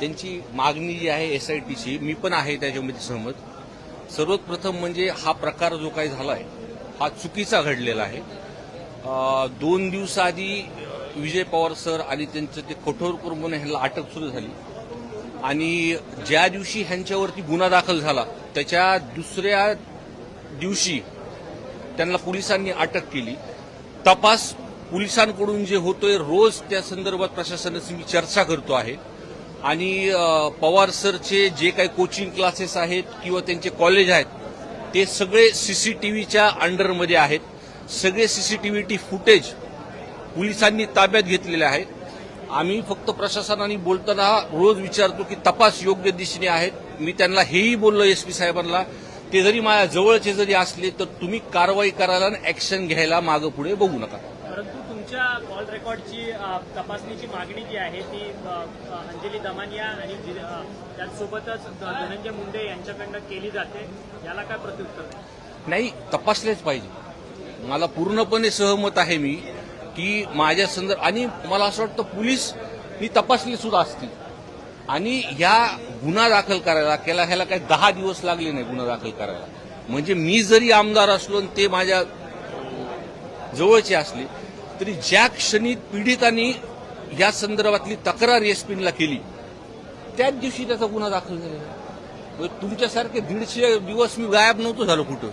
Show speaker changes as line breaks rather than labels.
त्यांची मागणी जी आहे एस आय टीची मी पण आहे त्याच्यामध्ये सहमत. सर्वप्रथम म्हणजे हा प्रकार जो काही झाला आहे हा चुकीचा घडलेला आहे. दोन दिवसाआधी विजय पवार सर आणि त्यांचं ते कठोर करून ह्यांना अटक सुरू झाली. आणि ज्या दिवशी ह्यांच्यावरती गुन्हा दाखल झाला त्याच्या दुसऱ्या दिवशी त्यांना पोलिसांनी अटक केली. तपास पोलिसांकडून जे होतोय रोज त्या संदर्भात प्रशासनाची मी चर्चा करतो आहे. आणि पवार सरचे जे काही कोचिंग क्लासेस आहेत किंवा त्यांचे कॉलेज आहेत ते सगळे सीसीटीव्हीच्या अंडरमध्ये आहेत. सगळे सीसीटीव्ही फुटेज पोलिसांनी ताब्यात घेतलेले आहेत. आम्ही फक्त प्रशासनाने बोलताना रोज विचारतो की तपास योग्य दिशेने आहेत. मी त्यांना हेही बोललो एस पी साहेबांना ते जरी माझ्या जवळचे जरी असले तर तुम्ही कारवाई करायला आणि ऍक्शन घ्यायला मागं पुढे बघू नका.
परंतु तुमच्या कॉल रेकॉर्डची तपासणीची मागणी जी आहे ती अंजली दमानिया आणि त्याचसोबतच धनंजय मुंडे यांच्याकडनं केली जाते. याला काय प्रत्युत्तर
नाही तपासलेच पाहिजे. मला पूर्णपणे सहमत आहे मी की माझ्या संदर्भ आणि मला असं वाटतं पोलीस ही तपासली सुद्धा असतील. आणि ह्या गुन्हा दाखल करायला केला ह्याला काही दहा दिवस लागले नाही गुन्हा दाखल करायला. म्हणजे मी जरी आमदार असलो आणि ते माझ्या जवळचे असले तरी ज्या क्षणी पीडितांनी या संदर्भातली तक्रार एसपीनला केली त्याच दिवशी त्याचा गुन्हा दाखल झालेला म्हणजे तुमच्यासारखे दीडशे दिवस मी गायब नव्हतो झालो कुठं?